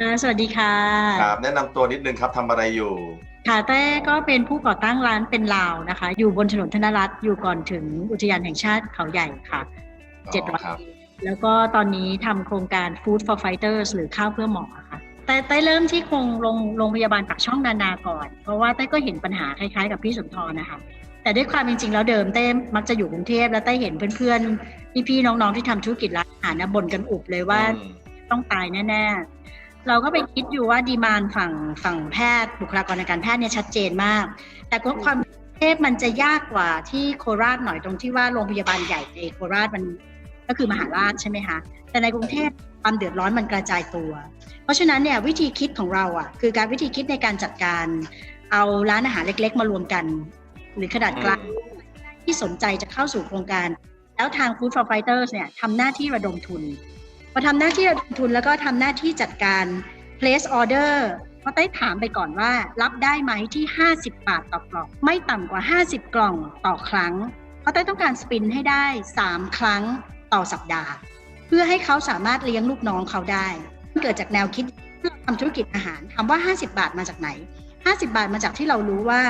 อ่าสวัสดีค่ะครับแนะนำตัวนิดนึงครับทำอะไรอยู่ ค่ะเต้ก็เป็นผู้ก่อตั้งร้านเป็นลาวนะคะ อยู่บนถนนธนรัตน์อยู่ก่อนถึงอุทยานแห่งชาติเขาใหญ่ค่ะเจ็ดอ๋อร้อยครับแล้วก็ตอนนี้ทำโครงการ Food for Fighters หรือข้าวเพื่อหมอค่ะ แต่เต้เริ่มที่โครงโรงโรงพยาบาลปากช่องนานาก่อน เพราะว่าเต้ก็เห็นปัญหาคล้ายๆ กับพี่สุนทรนะคะ แต่ด้วยความจริงๆ แล้วเดิมเต้มักจะอยู่กรุงเทพแล้วเต้เห็นเพื่อนๆ พี่ๆ น้องๆ ที่ทำธุรกิจร้านอาหารนะบ่นกันอุบเลยว่าอืมต้องตายแน่ๆ เราก็ไปคิดอยู่ว่าดีมานฝั่งฝั่งแพทย์บุคลากรทางการแพทย์เนี่ยชัดเจนมาก แต่ก็ความเทพมันจะยากกว่าที่โคราชหน่อยตรงที่ว่าโรงพยาบาลใหญ่ในโคราชมันก็คือมหาราชใช่ไหมคะแต่ในกรุงเทพความเดือดร้อนมันกระจายตัว เพราะฉะนั้นเนี่ยวิธีคิดของเราอะคือการวิธีคิดในการจัดการเอาร้านอาหารเล็ก ๆ มารวมกัน หรือขนาดกลางที่สนใจจะเข้าสู่โครงการ แล้วทาง Food for Fighters เนี่ยทำหน้าที่ระดมทุน พอทำหน้าที่ระดมทุนแล้วก็ทำหน้าที่จัดการ place order ก็ได้ถามไปก่อนว่า รับได้ไหมที่ 50 บาทต่อกล่อง ไม่ต่ำกว่า 50 กล่องต่อครั้งเพราะเต้ต้องการสปินให้ได้ 3 ครั้งต่อสัปดาห์ เพื่อให้เขาสามารถเลี้ยงลูกน้องเขาได้ เกิดจากแนวคิดที่เราทำธุรกิจอาหารถามว่า 50 บาทมาจากไหน 50 บาทมาจากที่เรารู้ว่า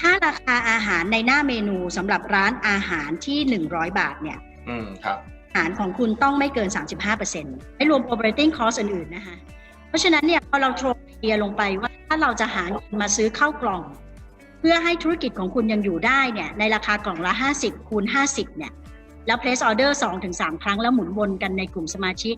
ถ้าราคาอาหารในหน้าเมนูสำหรับร้านอาหารที่ 100 บาทเนี่ย อืมครับารของคุณต้องไม่เกิน 35%ไม่รวม operating cost อื่นๆนะคะ เพราะฉะนั้นเนี่ยพอเราโทรเดียลงไปว่าถ้าเราจะหาเงินมาซื้อเข้ากล่อง เพื่อให้ธุรกิจของคุณยังอยู่ได้เนี่ยในราคากล่องละ 50 คูณ 50 เนี่ยแล้ว place order 2-3 ครั้งแล้วหมุนวนกันในกลุ่มสมาชิก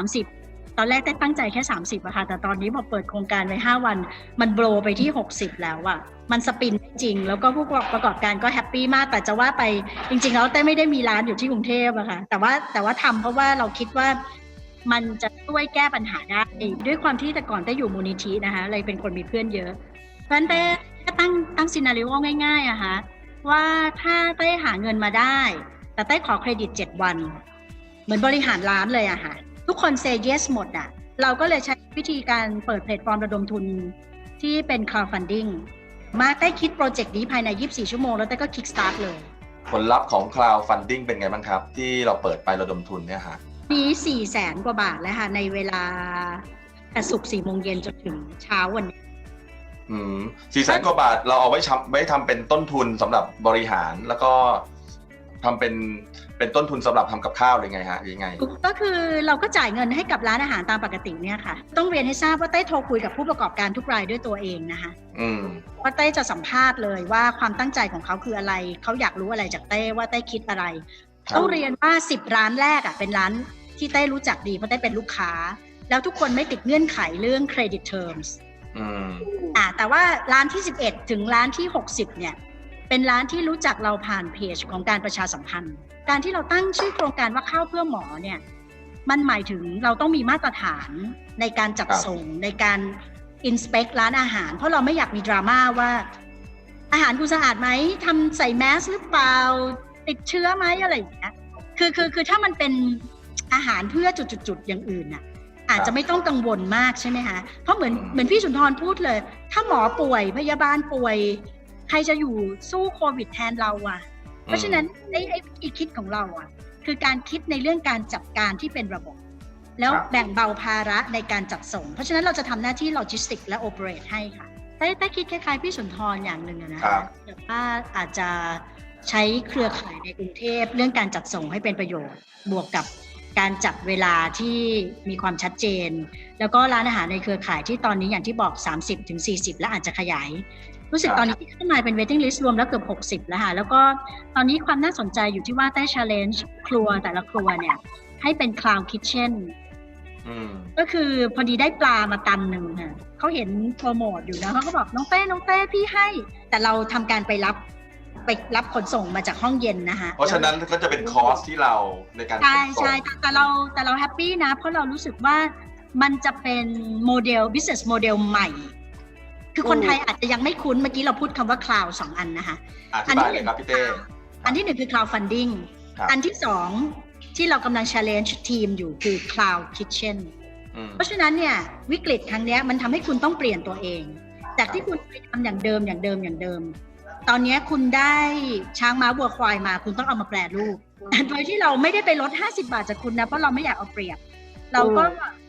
30 ตอนแรกได้ตั้งใจแค่ 30อะค่ะ แต่ตอนนี้พอเปิดโครงการไว้5วัน มันโบรไปที่ 60 แล้วอะมันสปินจริง แล้วก็ผู้ประกอบการก็แฮปปี้มาก แต่จะว่าไปจริงๆแล้วเต้ไม่ได้มีร้านอยู่ที่กรุงเทพอะค่ะ แต่ว่าแต่ว่าทำเพราะว่าเราคิดว่ามันจะช่วยแก้ปัญหาได้ด้วยความที่แต่ก่อนเต้อยู่มูลนิธินะคะเลยเป็นคนมีเพื่อนเยอะเพราะฉะนั้นเต้ตั้งตั้งซีนารีโอง่ายๆอะค่ะว่าถ้าเต้หาเงินมาได้ แต่เต้ขอเครดิต 7 วัน เหมือนบริหารร้านเลยอะค่ะ ทุกคนเซ y yes หมดอะเราก็เลยใช้วิธีการเปิดแพลตฟอร์มระดมทุนที่เป็น crowdfunding มาได้คิดโปรเจกต์นี้ภายใน 24 ชั่วโมง แล้วแต่ก็ kickstart เลย ผลลัพธ์ของ Cloud Funding เป็นไงบ้างครับ ที่เราเปิดไประดมทุนเนี่ยฮะนี้4แสนกว่าบาทแล้วค่ะ ในเวลาแต่ศุกร์4โมงเย็นจนถึงเช้าวันนี้อืมสี่แสนกว่าบาทเราเอาไว้ทำไว้ทำเป็นต้นทุนสำหรับบริหารแล้วก็ ทำเป็นเป็นต้นทุนสำหรับทำกับข้าวหรือไงฮะหรือยังไง ก็คือเราก็จ่ายเงินให้กับร้านอาหารตามปกติเนี่ยค่ะ ต้องเรียนให้ทราบว่าเต้โทรคุยกับผู้ประกอบการทุกรายด้วยตัวเองนะคะอืมว่าเต้จะสัมภาษณ์เลยว่าความตั้งใจของเขาคืออะไร เขาอยากรู้อะไรจากเต้ว่าเต้คิดอะไรครับต้องเรียนว่า10ร้านแรกอะเป็นร้านที่เต้รู้จักดีเพราะเต้เป็นลูกค้า แล้วทุกคนไม่ติดเงื่อนไขเรื่อง credit terms อืมอ่าแต่ว่าร้านที่ 11 ถึงร้านที่ 60 เนี่ย เป็นร้านที่รู้จักเราผ่านเพจของการประชาสัมพันธ์ การที่เราตั้งชื่อโครงการว่าข้าวเพื่อหมอเนี่ยมันหมายถึงเราต้องมีมาตรฐานในการจัดครับส่งในการอินสเปกร้านอาหาร เพราะเราไม่อยากมีดราม่าว่า อาหารคุณสะอาดไหมทำใส่แมสหรือเปล่า ติดเชื้อไหมอะไรอย่างเงี้ยคือคือคือถ้ามันเป็นอาหารเพื่อจุดๆๆอย่างอื่นน่ะอาจจะไม่ต้องกังวลมากใช่ไหมคะเพราะเหมือนอืมเหมือนพี่สุนทรพูดเลย ถ้าหมอป่วยพยาบาลป่วย ใครจะอยู่สู้โควิดแทนเราอะเพราะฉะนั้นไอ้ไอ้วิธีคิดของเราอะ คือการคิดในเรื่องการจัดการที่เป็นระบบ แล้วครับแบ่งเบาภาระในการจัดส่ง เพราะฉะนั้นเราจะทำหน้าที่โลจิสติกและโอเปเรตให้ค่ะแต่แต่คิดคล้ายๆพี่สุนทรอย่างหนึ่งอะนะคะแต่ว่าอาจจะใช้เครือข่ายในกรุงเทพเรื่องการจัดส่งให้เป็นประโยชน์ บวกกับการจัดเวลาที่มีความชัดเจน แล้วก็ร้านอาหารในเครือข่ายที่ตอนนี้อย่างที่บอก 30-40ถึง40และอาจจะขยาย รู้สึกครับตอนนี้ที่ขึ้นมาเป็น waiting list รวมแล้วเกือบ 60 แล้วค่ะแล้วก็ตอนนี้ความน่าสนใจอยู่ที่ว่าได้ challenge ครัวแต่ละครัวเนี่ย ให้เป็น cloud kitchen อืมก็คือพอดีได้ปลามาตันหนึ่งค่ะเขาเห็นโปรโมทอยู่นะเขาก็บอกน้องเต้น้องเต้พี่ให้ แต่เราทำการไปรับไปรับขนส่งมาจากห้องเย็นนะคะเพราะฉะนั้นก็จะเป็นคอสที่เราในการขนใช่ส่งใช่แต่แต่เราแต่เราแฮปปี้นะ เพราะเรารู้สึกว่ามันจะเป็นโมเดล business model ใหม่ คือคนไทยอาจจะยังไม่คุ้นเมื่อกี้เราพูดคำว่า cloud สองอันนะคะอธิบายเลยครับพี่เต้อันที่หนึ่งคือ crowdfunding ครับอันที่สองที่เรากำลัง challenge ทีมอยู่คือ cloud kitchen อืมเพราะฉะนั้นเนี่ยวิกฤตครั้งเนี้ยมันทำให้คุณต้องเปลี่ยนตัวเอง จากที่คุณเคยทำอย่างเดิมอย่างเดิมอย่างเดิม ตอนเนี้ยคุณได้ช้างม้าวัวควายมา คุณต้องเอามาแปรรูปโดยที่เราไม่ได้ไปลด 50 บาทจากคุณนะเพราะเราไม่อยากเอาเปรียบ เราก็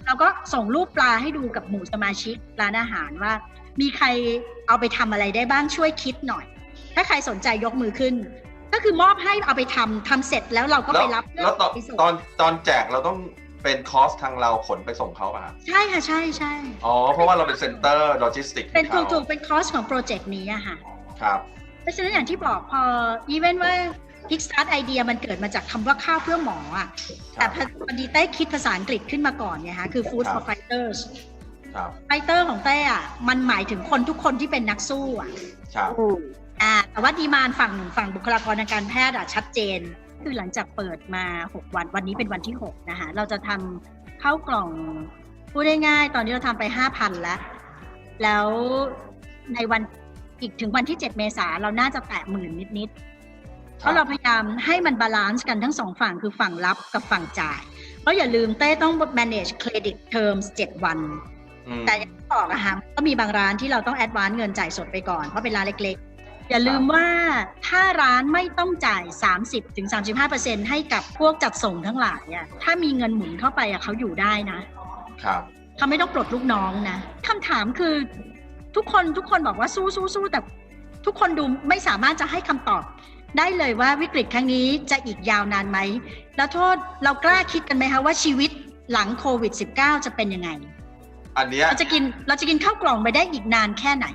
เราก็ส่งรูปปลาให้ดูกับหมู่สมาชิกร้านอาหารว่า มีใครเอาไปทำอะไรได้บ้างช่วยคิดหน่อย ถ้าใครสนใจยกมือขึ้น ก็คือมอบให้เอาไปทำทำเสร็จแล้วเราก็แล้วไปรับแล้วตอนไปส่งตอนตอนแจกเราต้องเป็นคอสทางเราขนไปส่งเขาป่ะครับใช่ค่ะใช่ใช่อ๋อเพราะว่าเราเป็นเซ็นเตอร์โลจิสติกเป็นถูเขากถูกเป็นคอสของโปรเจกต์นี้อะค่ะครับเพราะฉะนั้นอย่างที่บอกพออีเวนว่า Kickstart ไอเดียมันเกิดมาจากคำว่าข้าวเพื่อหมออะคแต่รับพอดีเต้คิดภาษาอังกฤษขึ้นมาก่อนไงคะคือ Food ค รั for บ Fighters ครับ Fighter ของเต้อะมันหมายถึงคนทุกคนที่เป็นนักสู้อะครับอืมอ่าแต่ว่าดีมานฝั่งฝั่งบุคลากรทางการแพทย์อะชัดเจน คือหลังจากเปิดมา 6 วันวันนี้เป็นวันที่ 6 นะคะเราจะทำเข้ากล่องพูดง่ายๆตอนนี้เราทำไป 5,000 แล้ว แล้วในวันอีกถึงวันที่ 7 เมษาเราน่าจะแตะหมื่นนิดๆเพราะเราพยายามให้มันบาลานซ์กันทั้งสองฝั่งคือฝั่งรับกับฝั่งจ่าย เพราะอย่าลืมเต้ต้อง manage credit terms 7 วันอืม แต่อย่างที่บอกอะค่ะก็มีบางร้านที่เราต้องแอดวานซ์เงินจ่ายสดไปก่อน เพราะเป็นร้านเล็กๆ อย่าลืมว่าถ้าร้านไม่ต้องจ่าย 30-35%ให้กับพวกจัดส่งทั้งหลายอะถ้ามีเงินหมุนเข้าไปอะเขาอยู่ได้นะครับเขาไม่ต้องปลดลูกน้องนะคำถามคือทุกคนทุกคนบอกว่าสู้สู้สู้แต่ทุกคนดูไม่สามารถจะให้คำตอบได้เลยว่าวิกฤตครั้งนี้จะอีกยาวนานไหม แล้วโทษเรากล้าคิดกันไหมคะว่าชีวิตหลังโควิด -19 จะเป็นยังไง อันเนี้ยเราจะกินเราจะกินข้าวกล่องไปได้อีกนานแค่ไหน